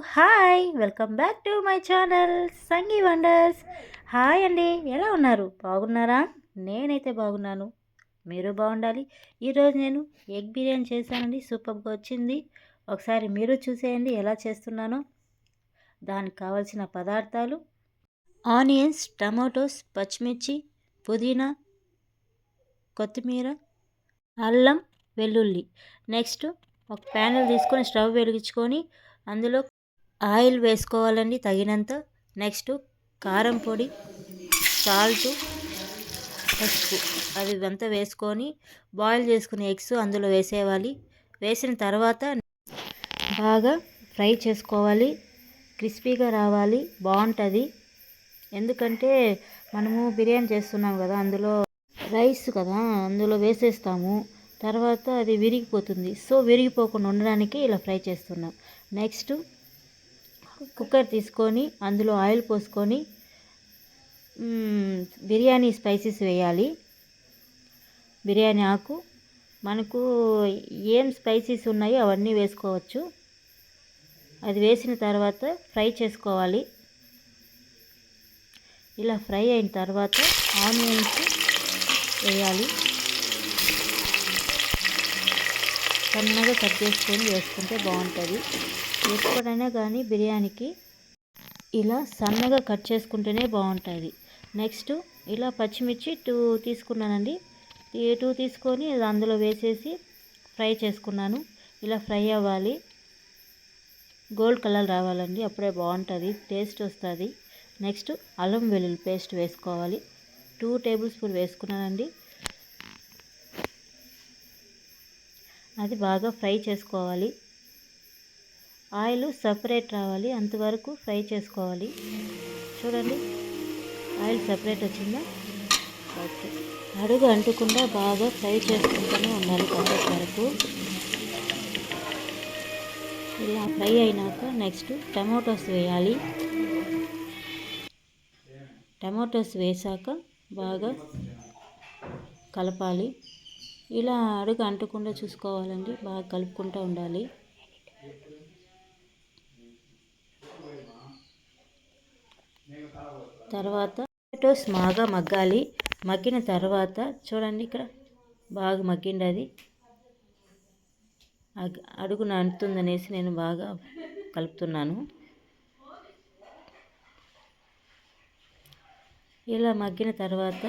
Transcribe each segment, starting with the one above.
Hi welcome back to my channel Sangi wonders. Hi అండి ఎలా ఉన్నారు? బాగున్నారా? నేనైతే బాగున్నాను. మీరు బాగుండాలి. ఈరోజు నేను ఎగ్ బిర్యానీ చేశానండి సూపర్గా వచ్చింది. ఒకసారి మీరు చూసేయండి ఎలా చేస్తున్నానో. దానికి కావలసిన పదార్థాలు. ఆనియన్స్ టమాటోస్ పచ్చిమిర్చి పుదీనా కొత్తిమీర అల్లం వెల్లుల్లి. నెక్స్ట్ ఒక ప్యానెల్ తీసుకొని స్టవ్ వెలిగించుకొని అందులో ఆయిల్ వేసుకోవాలండి తగినంత. నెక్స్ట్ కారం పొడి సాల్ట్ పసుపు. అది అంతా వేసుకొని బాయిల్ చేసుకునే ఎగ్స్ అందులో వేసేయాలి. వేసిన తర్వాత బాగా ఫ్రై చేసుకోవాలి. క్రిస్పీగా రావాలి. బాగుంటుంది. ఎందుకంటే మనము బిర్యానీ చేస్తున్నాం కదా అందులో రైస్ కదా అందులో వేసేస్తాము. తర్వాత అది విరిగిపోతుంది. సో విరిగిపోకుండా ఉండడానికి ఇలా ఫ్రై చేస్తున్నాం. నెక్స్ట్ కుక్కర్ తీసుకొని అందులో ఆయిల్ పోసుకొని బిర్యానీ స్పైసెస్ వేయాలి. బిర్యానీ ఆకు. మనకు ఏం స్పైసెస్ ఉన్నాయో అవన్నీ వేసుకోవచ్చు. అది వేసిన తర్వాత ఫ్రై చేసుకోవాలి. ఇలా ఫ్రై అయిన తర్వాత ఆనియన్స్ వేయాలి. సన్నగా కట్ చేసుకొని వేసుకుంటే బాగుంటుంది. ఎప్పుడైనా కానీ బిర్యానీకి ఇలా సన్నగా కట్ చేసుకుంటేనే బాగుంటుంది. నెక్స్ట్ ఇలా పచ్చిమిర్చి టూ తీసుకున్నానండి. టూ తీసుకొని అందులో వేసేసి ఫ్రై చేసుకున్నాను. ఇలా ఫ్రై అవ్వాలి. గోల్డ్ కలర్ రావాలండి. అప్పుడే బాగుంటుంది. టేస్ట్ వస్తుంది. నెక్స్ట్ అల్లం వెల్లుల్లి పేస్ట్ వేసుకోవాలి. టూ టేబుల్ స్పూన్ వేసుకున్నానండి. అది బాగా ఫ్రై చేసుకోవాలి. ఆయిల్ సపరేట్ రావాలి. అంతవరకు ఫ్రై చేసుకోవాలి. చూడండి ఆయిల్ సపరేట్ వచ్చిందా? ఓకే. అడుగు అంటకుండా బాగా ఫ్రై చేసుకుంటూనే ఉండాలి కొంచెం వరకు. ఇలా ఫ్రై అయినాక నెక్స్ట్ టమాటోస్ వేయాలి. టమాటోస్ వేసాక బాగా కలపాలి. ఇలా అడుగు అంటకుండా చూసుకోవాలండి. బాగా కలుపుకుంటూ ఉండాలి. తర్వాత టొమాటోస్ బాగా మగ్గాలి. మగ్గిన తర్వాత చూడండి ఇక్కడ బాగా మగ్గిండి అది. అడుగున అంటుందనేసి నేను బాగా కలుపుతున్నాను. ఇలా మగ్గిన తర్వాత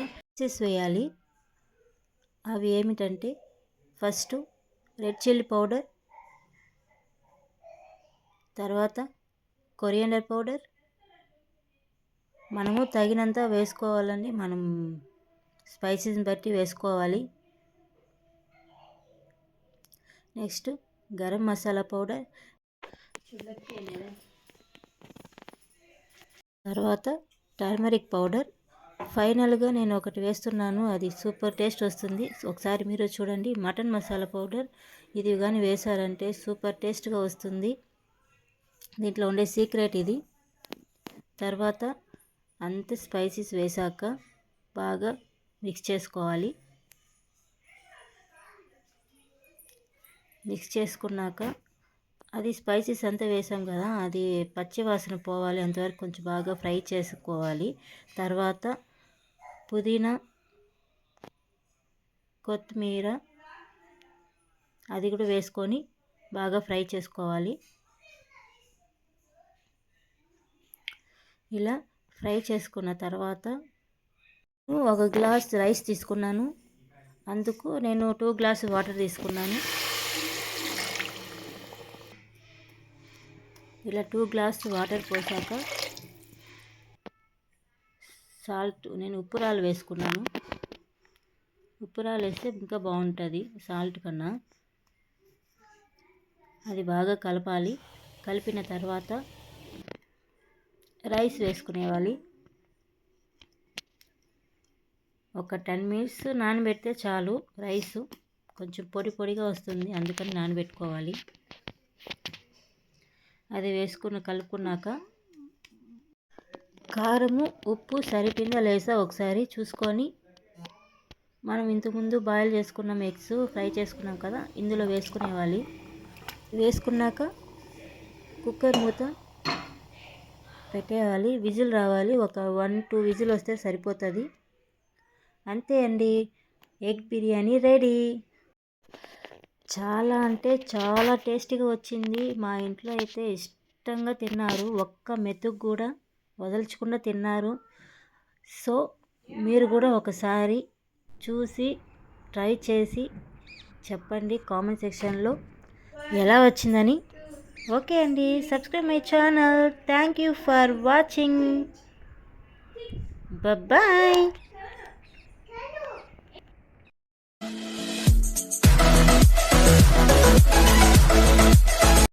వేయాలి. అవి ఏమిటంటే ఫస్ట్ రెడ్ చిల్లీ పౌడర్ తర్వాత కొరియండర్ పౌడర్. మనము తగినంత వేసుకోవాలండి మనం స్పైసీని బట్టి వేసుకోవాలి. Next garam masala powder. తర్వాత టర్మరిక్ పౌడర్. ఫైనల్గా నేను ఒకటి వేస్తున్నాను. అది సూపర్ టేస్ట్ వస్తుంది. ఒకసారి మీరు చూడండి. మటన్ మసాలా పౌడర్ ఇది కానీ వేశారంటే సూపర్ టేస్ట్గా వస్తుంది. దీంట్లో ఉండే సీక్రెట్ ఇది. తర్వాత అంత స్పైసీస్ వేశాక బాగా మిక్స్ చేసుకోవాలి. మిక్స్ చేసుకున్నాక అది స్పైసెస్ అంతా వేసాం కదా అది పచ్చి వాసన పోవాలి. అంతవరకు కొంచెం బాగా ఫ్రై చేసుకోవాలి. తర్వాత పుదీనా కొత్తిమీర అది కూడా వేసుకొని బాగా ఫ్రై చేసుకోవాలి. ఇలా ఫ్రై చేసుకున్న తర్వాత ఒక గ్లాస్ రైస్ తీసుకున్నాను. అందుకు నేను టూ గ్లాస్ వాటర్ తీసుకున్నాను. ఇలా టూ గ్లాస్ వాటర్ పోసాక సాల్ట్ నేను ఉప్పురాలు వేసుకున్నాను. ఉప్పురాలు వేస్తే ఇంకా బాగుంటుంది సాల్ట్ కన్నా. అది బాగా కలపాలి. కలిపిన తర్వాత రైస్ వేసుకునేవాలి. ఒక టెన్ మినిట్స్ నానబెడితే చాలు రైసు. కొంచెం పొడి పొడిగా వస్తుంది అందుకని నానబెట్టుకోవాలి. అది వేసుకుని కలుపుకున్నాక కారము ఉప్పు సరిపోయిందా లేదా ఒకసారి చూసుకొని మనం ఇంతకుముందు బాయిల్ చేసుకున్నాం ఎగ్స్ ఫ్రై చేసుకున్నాం కదా ఇందులో వేసుకునేవాలి వేసుకున్నాక కుక్కర్ మూత పెట్టేయాలి. విజిల్ రావాలి. ఒక వన్ టూ విజిల్ వస్తే సరిపోతుంది. అంతే అండి. Egg biryani ready. చాలా అంటే చాలా టేస్టీగా వచ్చింది. మా ఇంట్లో అయితే ఇష్టంగా తిన్నారు. ఒక్క మెతుకు కూడా వదల్చకుండా తిన్నారు. సో మీరు కూడా ఒకసారి చూసి ట్రై చేసి చెప్పండి కామెంట్ సెక్షన్లో ఎలా వచ్చిందని. ఓకే అండి. Subscribe my channel. Thank you for watching. Bye